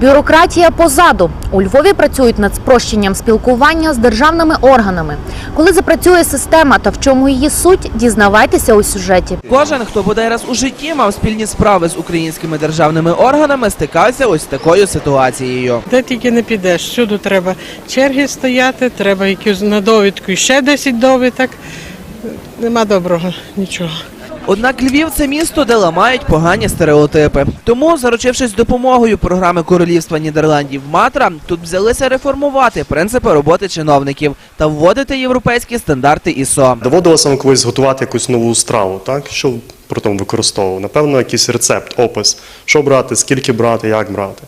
Бюрократія позаду у Львові працюють над спрощенням спілкування з державними органами. Коли запрацює система та в чому її суть, дізнавайтеся у сюжеті. Кожен, хто бодай раз у житті мав спільні справи з українськими державними органами, стикався ось з такою ситуацією. Де тільки не підеш, всюди треба черги стояти, треба якусь на довідку ще 10 довідок. Нема доброго нічого. Однак Львів це місто, де ламають погані стереотипи. Тому, заручившись допомогою програми Королівства Нідерландів Матра, тут взялися реформувати принципи роботи чиновників та вводити європейські стандарти ІСО. Доводилося вам колись готувати якусь нову страву, так? Що притом використовував? Напевно, якийсь рецепт, опис, що брати, скільки брати, як брати.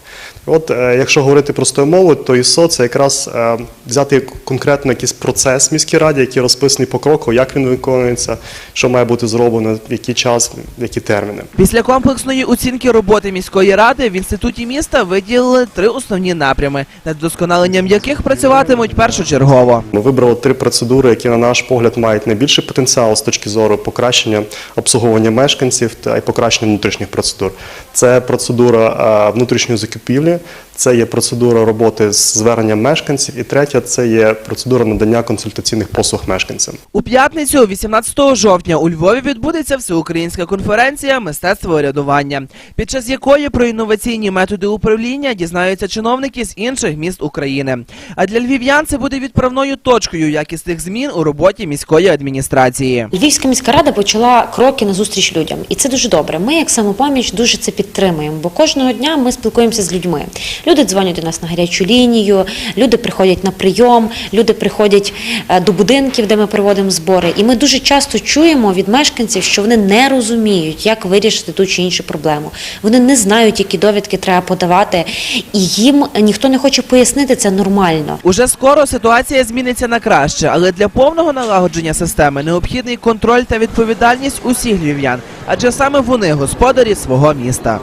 От е, якщо говорити простою мовою, то ІСО це якраз е, взяти конкретно якийсь процес в міській раді, який розписаний по кроку, як він виконується, що має бути зроблено, в який час, в які терміни. Після комплексної оцінки роботи міської ради в інституті міста виділили три основні напрями, над вдосконаленням яких працюватимуть першочергово. Ми вибрали три процедури, які, на наш погляд, мають найбільший потенціал з точки зору покращення обслуговування мешканців та й покращення внутрішніх процедур. Це процедура е, внутрішньої закупівлі, це є процедура роботи з зверненням мешканців, і третя це є процедура надання консультаційних послуг мешканцям. У п'ятницю, 18 жовтня, у Львові відбудеться всеукраїнська конференція Мистецтво урядування, під час якої про інноваційні методи управління дізнаються чиновники з інших міст України. А для львів'ян це буде відправною точкою якісних змін у роботі міської адміністрації. Львівська міська рада почала кроки на зустріч людям, і це дуже добре. Ми, як самопоміч, дуже це підтримуємо, бо кожного дня ми спілкуємося з людьми. Люди дзвонять до нас на гарячу лінію, люди приходять на прийом, люди приходять е, до будинків, де ми проводимо збори. І ми дуже часто чуємо від мешканців, що вони не розуміють, як вирішити ту чи іншу проблему. Вони не знають, які довідки треба подавати, і їм ніхто не хоче пояснити це нормально. Уже скоро ситуація зміниться на краще, але для повного налагодження системи необхідний контроль та відповідальність усіх львів'ян, адже саме вони господарі свого міста.